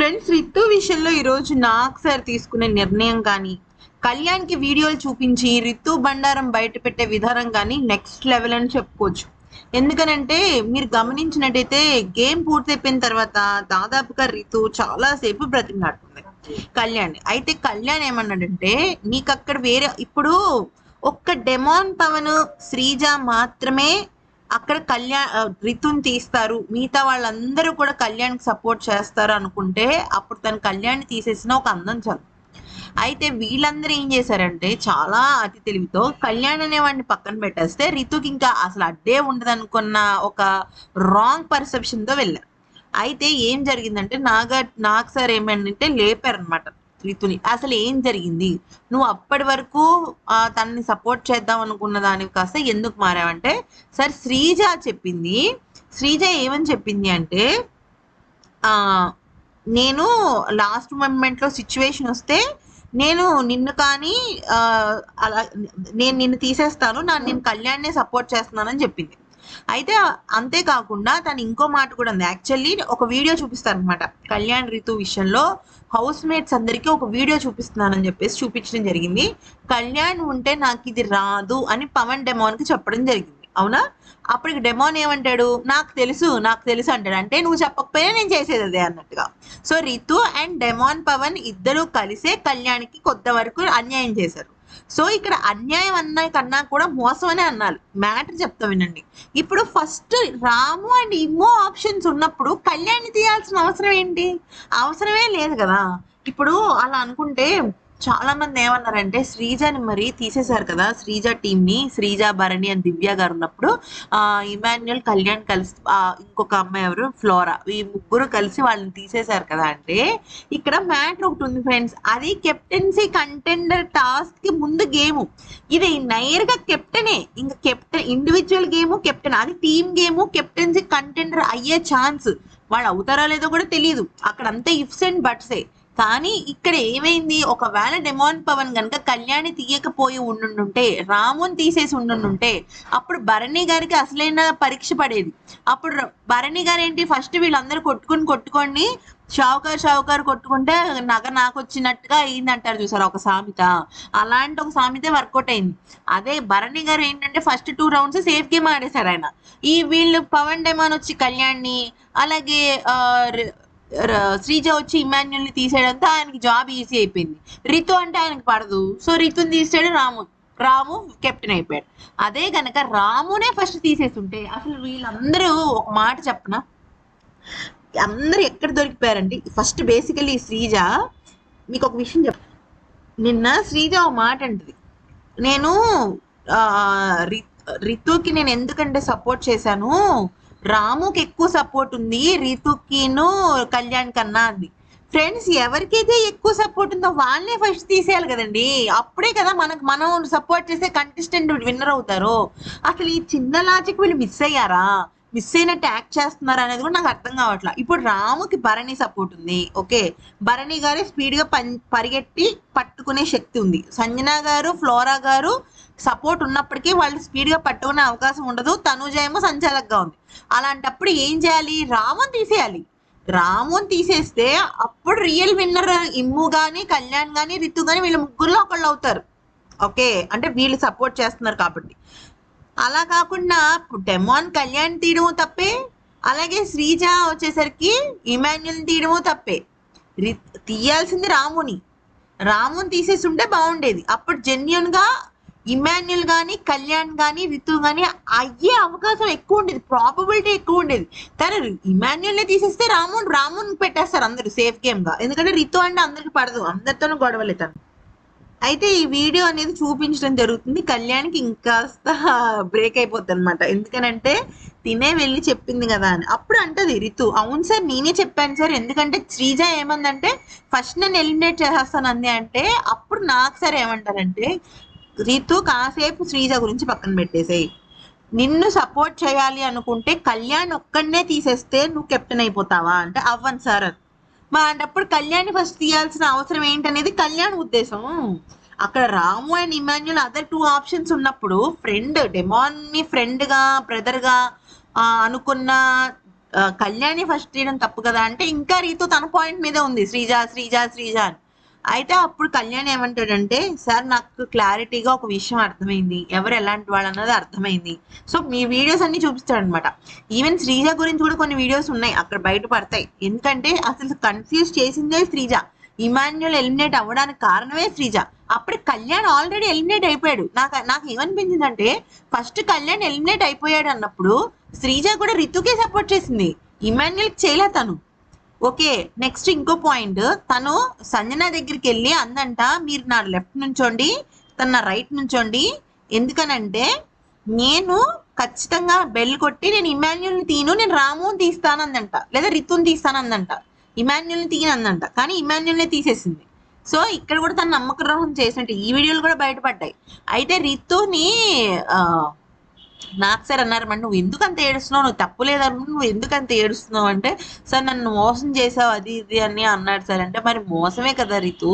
Friends Ritu విషయంలో ఈరోజు నాకు సార్ తీసుకునే నిర్ణయం కానీ కళ్యాణ్కి వీడియోలు చూపించి రితు బండారం బయట పెట్టే విధానం కానీ నెక్స్ట్ లెవెల్ అని చెప్పుకోవచ్చు. ఎందుకనంటే మీరు గమనించినట్టయితే గేమ్ పూర్తయిపోయిన తర్వాత దాదాపుగా రితు చాలాసేపు బ్రతిమలాడుతుంది కళ్యాణ్ అయితే కళ్యాణ్ ఏమన్నాడంటే నీకు అక్కడ వేరే ఇప్పుడు ఒక్క డెమాన్ పవన్ శ్రీజ మాత్రమే అక్కడ కళ్యాణ్ రితుని తీస్తారు. మిగతా వాళ్ళందరూ కూడా కళ్యాణ్కి సపోర్ట్ చేస్తారు అనుకుంటే అప్పుడు తను కళ్యాణ్ తీసేసిన ఒక అందం చాలు. అయితే వీళ్ళందరూ ఏం చేశారంటే చాలా అతి తెలివితో కళ్యాణ్ అనేవాడిని పక్కన పెట్టేస్తే రితుకి ఇంకా అసలు అడ్డే ఉండదు అనుకున్న ఒక రాంగ్ పర్సెప్షన్తో వెళ్ళారు. అయితే ఏం జరిగిందంటే నాగా నాకు సార్ ఏమంటే లేపారనమాట రితుని. అసలు ఏం జరిగింది? నువ్వు అప్పటి వరకు తనని సపోర్ట్ చేద్దాం అనుకున్న దానికి కాస్త ఎందుకు మారావంటే సార్ శ్రీజ చెప్పింది. శ్రీజ ఏమని చెప్పింది అంటే నేను లాస్ట్ మూమెంట్లో సిచ్యువేషన్ వస్తే నేను నిన్ను కానీ అలా నేను నిన్ను తీసేస్తాను నా నేను కళ్యాణ్నే సపోర్ట్ చేస్తున్నానని చెప్పింది. అయితే అంతేకాకుండా తను ఇంకో మాట కూడా ఉంది. యాక్చువల్లీ ఒక వీడియో చూపిస్తాను అనమాట కళ్యాణ్ రితు విషయంలో హౌస్ మేట్స్ అందరికీ ఒక వీడియో చూపిస్తున్నానని చెప్పేసి చూపించడం జరిగింది. కళ్యాణ్ ఉంటే నాకు ఇది రాదు అని పవన్ డెమోన్కి చెప్పడం జరిగింది. అవునా? అప్పటికి డెమోన్ ఏమంటాడు? నాకు తెలుసు నాకు తెలుసు అంటాడు. అంటే నువ్వు చెప్పకపోయినా నేను చేసేది అదే అన్నట్టుగా. So Ritu and Demon Pavan ఇద్దరు కలిసే కళ్యాణ్కి కొద్ది వరకు అన్యాయం చేశారు. సో ఇక్కడ అన్యాయం అన్న కన్నా కూడా మోసం అనే అన్నారు. మ్యాటర్ చెప్తా వినండి. ఇప్పుడు ఫస్ట్ రాము అండ్ ఇమ్మో ఆప్షన్స్ ఉన్నప్పుడు కళ్యాణి తీయాల్సిన అవసరం ఏంటి? అవసరమే లేదు కదా. ఇప్పుడు అలా అనుకుంటే చాలా మంది ఏమన్నారంటే శ్రీజని మరి తీసేశారు కదా శ్రీజ టీమ్ని శ్రీజ భరణి అని దివ్య గారు ఉన్నప్పుడు ఆ ఇమాన్యుల్ కళ్యాణ్ కలిసి ఇంకొక అమ్మాయి ఎవరు? ఫ్లోరా. ఈ ముగ్గురు కలిసి వాళ్ళని తీసేశారు కదా అంటే ఇక్కడ మ్యాటర్ ఒకటి ఉంది ఫ్రెండ్స్. అది కెప్టెన్సీ కంటెండర్ టాస్క్కి ముందు గేమ్. ఇది నైర్గా కెప్టెనే. ఇంకా కెప్టెన్ ఇండివిజువల్ గేమ్ కెప్టెన్ అది టీమ్ గేమ్ కెప్టెన్సీ కంటెండర్ అయ్యే ఛాన్స్. వాళ్ళు అవుతారో లేదో కూడా తెలియదు అక్కడ అంతా ఇఫ్స్ అండ్ బట్సే. కానీ ఇక్కడ ఏమైంది? ఒకవేళ డెమాన్ పవన్ గనక కళ్యాణి తీయకపోయి ఉండుంటే రాముని తీసేసి ఉండుంటే అప్పుడు భరణి గారికి అసలైన పరీక్ష పడేది. అప్పుడు భరణి గారు ఏంటి ఫస్ట్ వీళ్ళందరూ కొట్టుకుని కొట్టుకొని షావుకారు షావుకారు కొట్టుకుంటే నగ నాకు వచ్చినట్టుగా అయింది అంటారు చూసారు ఒక సామెత. అలాంటి ఒక సామెత వర్కౌట్ అయింది. అదే భరణి గారు ఏంటంటే first two rounds safe game ఆడేశారు ఆయన. ఈ వీళ్ళు పవన్ డెమాన్ వచ్చి కళ్యాణ్ని అలాగే శ్రీజ వచ్చి ఇమాన్యుల్ని తీసేయడంతో ఆయనకి జాబ్ ఈజీ అయిపోయింది. రితు అంటే ఆయనకి పడదు. సో రితుని తీసాడు రాము రాము కెప్టెన్ అయిపోయాడు. అదే గనక రామునే ఫస్ట్ తీసేస్తుంటే అసలు వీళ్ళందరూ ఒక మాట చెప్పనా? అందరూ ఎక్కడ దొరికిపోయారండి? ఫస్ట్ బేసికలీ శ్రీజ మీకు ఒక విషయం చెప్ నిన్న శ్రీజ ఒక మాట అంటది. నేను రి- రితుకి నేను ఎందుకంటే సపోర్ట్ చేశాను రాముకి ఎక్కువ సపోర్ట్ ఉంది రితుకిను కళ్యాణ్ కన్నా అంది. ఫ్రెండ్స్ ఎవరికైతే ఎక్కువ సపోర్ట్ ఉందో వాళ్ళనే ఫస్ట్ తీసేయాలి కదండి. అప్పుడే కదా మనకు మనం సపోర్ట్ చేసే కంటెస్టెంట్ విన్నర్ అవుతారు. అసలు ఈ చిన్న లాజిక్ వీళ్ళు మిస్ అయ్యారా? మిస్ అయినట్టు యాక్ట్ చేస్తున్నారు అనేది కూడా నాకు అర్థం కావట్లా. ఇప్పుడు రాముకి భరణి సపోర్ట్ ఉంది ఓకే భరణి గారు స్పీడ్గా పని పరిగెట్టి పట్టుకునే శక్తి ఉంది. సంజన గారు ఫ్లోరా గారు సపోర్ట్ ఉన్నప్పటికీ వాళ్ళు స్పీడ్గా పట్టుకునే అవకాశం ఉండదు. తనుజయమో సంచాలకగా ఉంది. అలాంటప్పుడు ఏం చేయాలి? రాముని తీసేయాలి. రాముని తీసేస్తే అప్పుడు రియల్ విన్నర్ ఇమ్ము కానీ కళ్యాణ్ కానీ రితు కానీ వీళ్ళ ముగ్గురులో ఒకళ్ళు అవుతారు. ఓకే అంటే వీళ్ళు సపోర్ట్ చేస్తున్నారు కాబట్టి. అలా కాకుండా డెమాన్ కళ్యాణ్ తీయడము తప్పే అలాగే శ్రీజ వచ్చేసరికి ఇమాన్యుల్ తీయడము తప్పే. తీయాల్సింది రాముని. రాముని తీసేసి ఉంటే బాగుండేది అప్పుడు జెన్యున్గా ఇమాన్యుల్ కానీ కళ్యాణ్ కానీ రితు కానీ అయ్యే అవకాశం ఎక్కువ ఉండేది ప్రాబబిలిటీ ఎక్కువ ఉండేది. కానీ ఇమాన్యుల్నే తీసేస్తే రామున్ రామున్ పెట్టేస్తారు అందరూ సేఫ్ గేమ్గా. ఎందుకంటే రితు అంటే అందరికి పడదు అందరితోనూ గొడవలే తను. అయితే ఈ వీడియో అనేది చూపించడం జరుగుతుంది. కళ్యాణ్కి ఇంకాస్త బ్రేక్ అయిపోద్ది అనమాట ఎందుకనంటే తినే వెళ్ళి చెప్పింది కదా అని. అప్పుడు అంటది రితు అవును సార్ నేనే చెప్పాను సార్. ఎందుకంటే శ్రీజ ఏమందంటే ఫస్ట్ నన్ను ఎలిమినేట్ చేసేస్తాను అంది అంటే అప్పుడు నాకు సార్ ఏమంటారంటే రితు కాసేపు శ్రీజ గురించి పక్కన పెట్టేసేయి. నిన్ను సపోర్ట్ చేయాలి అనుకుంటే కళ్యాణ్ ఒక్కడనే తీసేస్తే నువ్వు కెప్టెన్ అయిపోతావా? అంటే అవ్వను సార్ అని. మా అంటప్పుడు కళ్యాణ్ ఫస్ట్ తీయాల్సిన అవసరం ఏంటనేది కళ్యాణ్ ఉద్దేశం. అక్కడ Ramu and Emmanuel other two options ఉన్నప్పుడు ఫ్రెండ్ డెమాన్ని ఫ్రెండ్గా బ్రదర్గా అనుకున్న కళ్యాణి ఫస్ట్ తీయడం తప్పు కదా అంటే ఇంకా రీతు తన పాయింట్ మీదే ఉంది. శ్రీజ శ్రీజ శ్రీజ అని. అయితే అప్పుడు కళ్యాణ్ ఏమంటాడంటే సార్ నాకు క్లారిటీగా ఒక విషయం అర్థమైంది. ఎవరు ఎలాంటి వాళ్ళు అన్నది అర్థమైంది. సో మీ వీడియోస్ అన్ని చూపిస్తాడు అనమాట ఈవెన్ శ్రీజ గురించి కూడా కొన్ని వీడియోస్ ఉన్నాయి అక్కడ బయట పడతాయి. ఎందుకంటే అసలు కన్ఫ్యూజ్ చేసిందే శ్రీజ. ఇమాన్యుల్ ఎలిమినేట్ అవ్వడానికి కారణమే శ్రీజ. అప్పుడు కళ్యాణ్ ఆల్రెడీ ఎలిమినేట్ అయిపోయాడు. నాకు నాకు ఏమనిపించిందంటే ఫస్ట్ కళ్యాణ్ ఎలిమినేట్ అయిపోయాడు అన్నప్పుడు శ్రీజ కూడా రితుకే సపోర్ట్ చేసింది. ఇమాన్యుల్ చేయలే తను. ఓకే నెక్స్ట్ ఇంకో పాయింట్ తను సంజన దగ్గరికి వెళ్ళి అందంట మీరు నా లెఫ్ట్ నుంచోండి తను నా రైట్ నుంచోండి. ఎందుకనంటే నేను ఖచ్చితంగా బెల్ కొట్టి నేను ఇమాన్యుల్ని తీను నేను రాముని తీస్తానందంట లేదా రితుని తీస్తానందంట. ఇమాన్యుల్ని తీయనందంట కానీ ఇమాన్యుల్నే తీసేసింది. సో ఇక్కడ కూడా తను నమ్మక ద్రోహం చేసినట్టు ఈ వీడియోలు కూడా బయటపడ్డాయి. అయితే రితుని నాకు సార్ అన్నారు మరి నువ్వు ఎందుకు అంత ఏడుస్తున్నావు? నువ్వు తప్పు లేదన్నా నువ్వు ఎందుకు అంత ఏడుస్తున్నావు? అంటే సార్ నన్ను మోసం చేసావు అది ఇది అని అన్నాడు సార్. అంటే మరి మోసమే కదా రితు?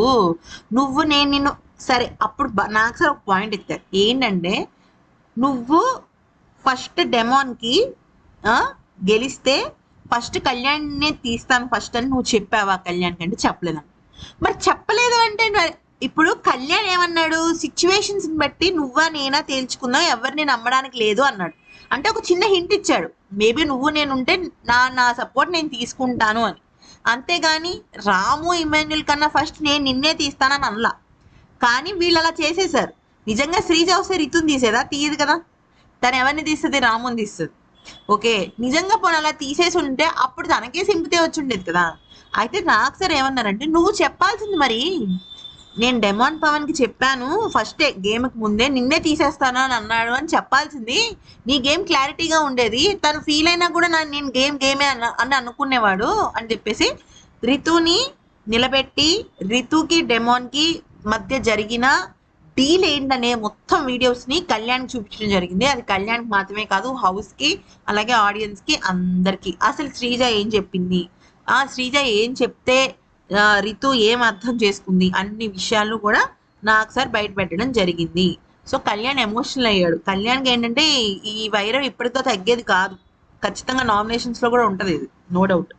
నువ్వు నేను నిన్ను సరే అప్పుడు నాకు సార్ ఒక పాయింట్ ఇస్తారు ఏంటంటే నువ్వు ఫస్ట్ డెమోన్కి గెలిస్తే ఫస్ట్ కళ్యాణ్నే తీస్తాను ఫస్ట్ అని నువ్వు చెప్పావా కళ్యాణ్ అంటే చెప్పలేదు. మరి చెప్పలేదు అంటే మరి ఇప్పుడు కళ్యాణ్ ఏమన్నాడు? సిచ్యువేషన్స్ బట్టి నువ్వా నేనా తేల్చుకుందాం ఎవరిని నమ్మడానికి లేదు అన్నాడు. అంటే ఒక చిన్న హింట్ ఇచ్చాడు. మేబీ నువ్వు నేను ఉంటే నా నా సపోర్ట్ నేను తీసుకుంటాను అని. అంతేగాని రాము ఇమాన్యుల్ కన్నా ఫస్ట్ నేను నిన్నే తీస్తానని అనలా. కానీ వీళ్ళు అలా చేసేసారు. నిజంగా శ్రీజ వస్తే రితుని తీసేదా? తీయదు కదా. తను ఎవరిని తీస్తుంది? రాముని తీస్తుంది. ఓకే నిజంగా పోనీ అలా తీసేసి ఉంటే అప్పుడు తనకే సింపితే వచ్చి ఉండేది కదా. అయితే నాకు సార్ ఏమన్నారంటే నువ్వు చెప్పాల్సింది మరి నేను డెమాన్ పవన్కి చెప్పాను ఫస్ట్ గేమ్కి ముందే నిన్నే తీసేస్తాను అని అన్నాడు అని చెప్పాల్సింది. నీ గేమ్ క్లారిటీగా ఉండేది. తను ఫీల్ అయినా కూడా నా నేను గేమ్ గేమే అన్న అని అనుకునేవాడు అని చెప్పేసి రితుని నిలబెట్టి రితుకి డెమాన్కి మధ్య జరిగిన డీల్ ఏంటనే మొత్తం వీడియోస్ని కళ్యాణ్ చూపించడం జరిగింది. అది కళ్యాణ్కి మాత్రమే కాదు హౌస్కి అలాగే ఆడియన్స్కి అందరికి. అసలు శ్రీజ ఏం చెప్పింది? ఆ శ్రీజ ఏం చెప్తే రితు ఏం అర్థం చేసుకుంది? అన్ని విషయాలు కూడా నాకు సార్ బయట పెట్టడం జరిగింది. సో కళ్యాణ్ ఎమోషనల్ అయ్యాడు. కళ్యాణ్కి ఏంటంటే ఈ వైరం ఇప్పటితో తగ్గేది కాదు. ఖచ్చితంగా నామినేషన్స్లో కూడా ఉంటది ఇది. No doubt